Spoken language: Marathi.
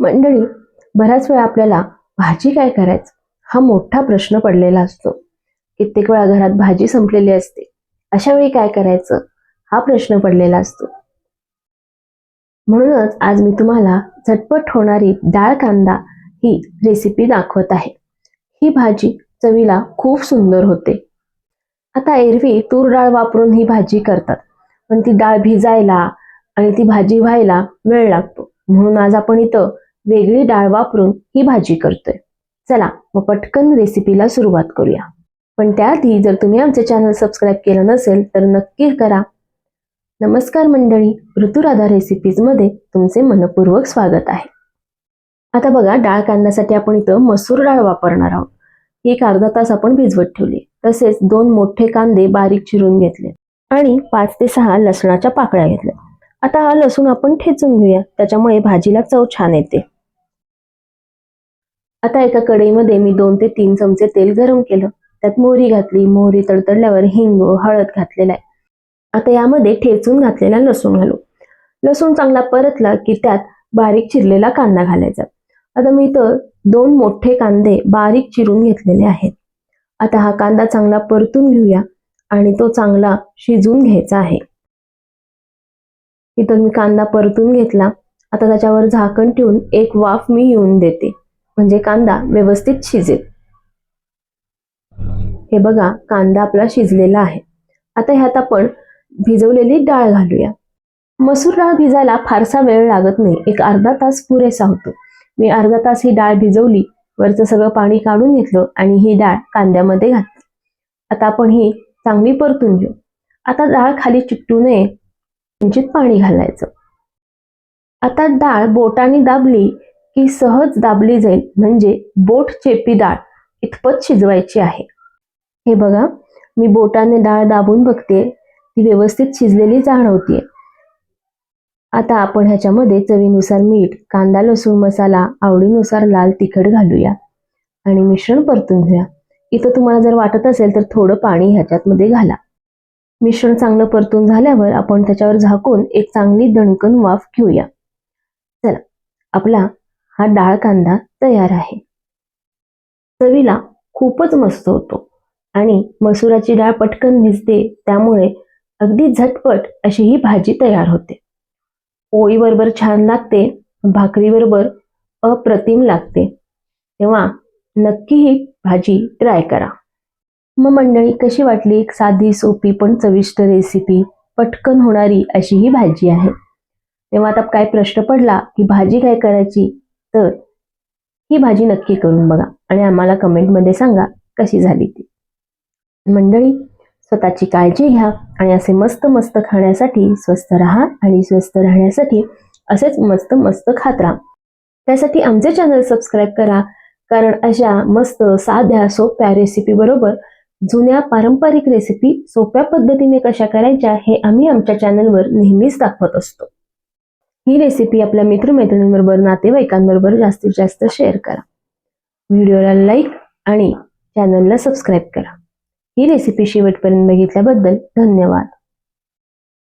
मंडळी बऱ्याच वेळा आपल्याला भाजी काय करायचं हा मोठा प्रश्न पडलेला असतो. कित्येक वेळा घरात भाजी संपलेली असते. अशा वेळी काय करायचं हा प्रश्न पडलेला असतो. म्हणूनच आज मी तुम्हाला झटपट होणारी डाळ कांदा ही रेसिपी दाखवत आहे. ही भाजी चवीला खूप सुंदर होते. आता एरवी तूर डाळ वापरून ही भाजी करतात. पण ती डाळ भिजायला आणि ती भाजी व्हायला वेळ लागतो. म्हणून आज आपण इथं वेगळी डाळ वापरून ही भाजी करतोय. चला मग पटकन रेसिपीला सुरुवात करूया. पण त्याआधी जर तुम्ही आमचे चॅनल सबस्क्राईब केलं नसेल तर नक्की करा. नमस्कार मंडळी ऋतुराधा रेसिपीजमध्ये तुमचे मनपूर्वक स्वागत आहे. आता बघा डाळ काढण्यासाठी आपण इथं मसूर डाळ वापरणार आहोत. ही एक अर्धा तास आपण भिजवत ठेवली. तसेच दोन मोठे कांदे बारीक चिरून घेतले आणि पाच ते सहा लसणाच्या पाकळ्या घेतल्या. आता हा लसूण आपण ठेचून घेऊया. त्याच्यामुळे भाजीला चव छान येते. आता एका कढईमध्ये मी दोन ते तीन चमचे तेल गरम केलं. त्यात मोहरी घातली. मोहरी तडतडल्यावर हिंग हळद घातलेला आहे. आता यामध्ये ठेचून घातलेला लसूण घालू. लसूण चांगला परतला की त्यात बारीक चिरलेला कांदा घालायचा. आता मी इथं दोन मोठे कांदे बारीक चिरून घेतलेले आहेत. आता हा कांदा चांगला परतून घेऊया आणि तो चांगला शिजून घ्यायचा आहे. इथं मी कांदा परतून घेतला. आता त्याच्यावर झाकण ठेवून एक वाफ मी येऊन देते. म्हणजे कांदा व्यवस्थित शिजेल. हे बघा कांदा आपला शिजलेला आहे. आता ह्यात आपण भिजवलेली डाळ घालूया. मसूर डाळ भिजायला फारसा वेळ लागत नाही. एक अर्धा तास पुरेसा होतो. मी अर्धा तास ही डाळ भिजवली वरचं सगळं पाणी काढून घेतलं आणि ही डाळ कांद्यामध्ये घातली. आता आपण ही चांगली परतून घेऊ. आता डाळ खाली चिकटू नये. किंचित पाणी घालायचं. आता डाळ बोटाने दाबली की सहज दाबली जाईल म्हणजे बोट चेपी डाळ इतपत शिजवायची आहे. हे बघा मी बोटाने डाळ दाबून बघते ती व्यवस्थित शिजलेली जाणवतीये. आता आपण ह्याच्यामध्ये चवीनुसार मीठ कांदा लसूण मसाला आवडीनुसार लाल तिखट घालूया आणि मिश्रण परतून घेऊया. इथं तुम्हाला जर वाटत असेल तर थोडं पाणी ह्याच्यातमध्ये घाला. मिश्रण चांगलं परतून झाल्यावर आपण त्याच्यावर झाकून एक चांगली दणकन वाफ घेऊया. चला आपला हा डाळ कांदा तयार आहे. चवीला खूपच मस्त होतो आणि मसुराची डाळ पटकन भिजते त्यामुळे अगदी झटपट अशी ही भाजी तयार होते. पोळीबरोबर छान लागते भाकरीबरोबर अप्रतिम लागते. तेव्हा नक्की ही भाजी ट्राय करा. मग मंडळी कशी वाटली? एक साधी सोपी पण चविष्ट रेसिपी पटकन होणारी अशी ही भाजी आहे. तेव्हा आता काय प्रश्न पडला की भाजी काय करायची? तर ही भाजी नक्की करून बघा आणि आम्हाला कमेंटमध्ये सांगा कशी झाली ती. मंडळी स्वतःची काळजी घ्या आणि असे मस्त मस्त खाण्यासाठी स्वस्त राहा आणि स्वस्त राहण्यासाठी असेच मस्त मस्त खात राहा. त्यासाठी आमचे चॅनल सबस्क्राईब करा कारण अशा मस्त साध्या सोप्या रेसिपी बरोबर जुन्या पारंपरिक रेसिपी सोप्या पद्धतीने कशा करायच्या हे आम्ही आमच्या चॅनलवर नेहमीच दाखवत असतो. ही रेसिपी आपल्या मित्रमैत्रिणींबरोबर नातेवाईकांबरोबर जास्तीत जास्त शेअर करा. व्हिडिओला लाईक आणि चॅनलला सबस्क्राईब करा. ही रेसिपी शेवटपर्यंत बघितल्याबद्दल धन्यवाद.